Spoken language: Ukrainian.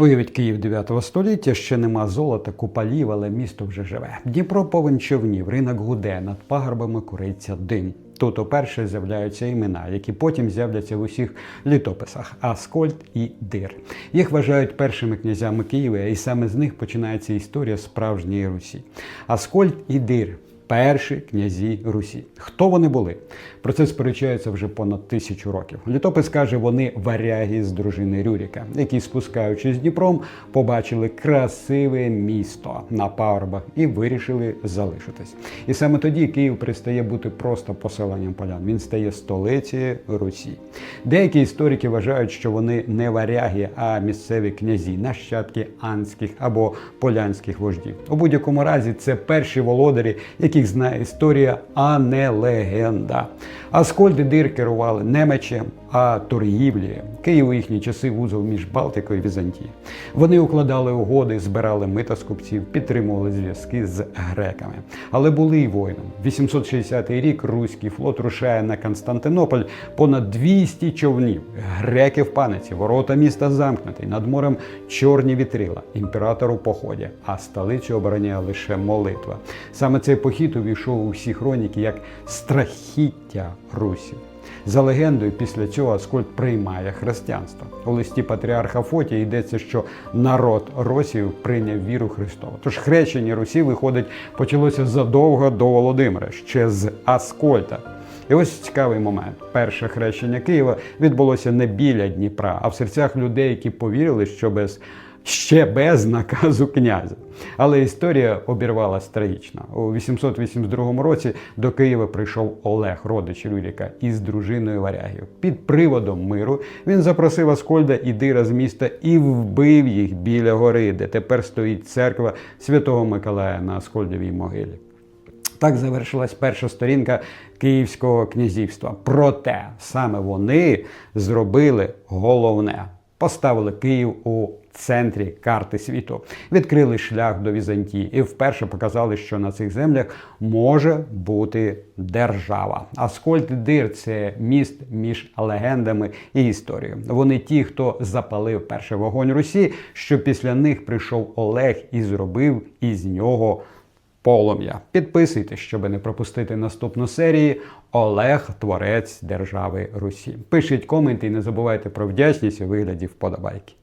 Уявіть Київ 9 століття, ще нема золота, купалів, але місто вже живе. Дніпро повен човнів, ринок гуде, над пагорбами куриться дим. Тут уперше з'являються імена, які потім з'являться в усіх літописах Аскольд і Дир. Їх вважають першими князями Києва, і саме з них починається історія справжньої Русі. Аскольд і Дир перші князі Русі. Хто вони були? Про це сперечається вже понад тисячу років. Літопис каже, вони варяги з дружини Рюріка, які, спускаючись Дніпром, побачили красиве місто на пагорбах і вирішили залишитись. І саме тоді Київ перестає бути просто поселенням полян. Він стає столицею Русі. Деякі історики вважають, що вони не варяги, а місцеві князі, нащадки анських або полянських вождів. У будь-якому разі це перші володарі, яких знає історія, а не легенда. Аскольд і Дир керували не мечем, а торгівлею. Київ у їхні часи вузол між Балтикою і Візантією. Вони укладали угоди, збирали мита з купців, підтримували зв'язки з греками. Але були й воїном. 860 рік руський флот рушає на Константинополь понад 200 човнів. Греки в паниці, ворота міста замкнуті, над морем чорні вітрила. Імператор у поході, а столицю обороняє лише молитва. Саме цей похід увійшов у всі хроніки як страхіття Русі. За легендою, після цього Аскольд приймає християнство. У листі патріарха Фотія йдеться, що народ Росію прийняв віру Христову. Тож хрещення Русі, виходить, почалося задовго до Володимира, ще з Аскольда. І ось цікавий момент. Перше хрещення Києва відбулося не біля Дніпра, а в серцях людей, які повірили, що без ще без наказу князя. Але історія обірвалась трагічно. У 882 році до Києва прийшов Олег, родич Рюріка, із дружиною варягів. Під приводом миру він запросив Аскольда і Дира з міста і вбив їх біля гори, де тепер стоїть церква Святого Миколая на Аскольдовій могилі. Так завершилась перша сторінка Київського князівства. Проте саме вони зробили головне. Поставили Київ у центрі карти світу, відкрили шлях до Візантії і вперше показали, що на цих землях може бути держава. Аскольд Дир це міст між легендами і історією. Вони ті, хто запалив перший вогонь Русі, що після них прийшов Олег і зробив із нього полум'я. Підписуйтесь, щоб не пропустити наступну серію. Олег, творець держави Русі. Пишіть коменти і не забувайте про вдячність у вигляді вподобайки.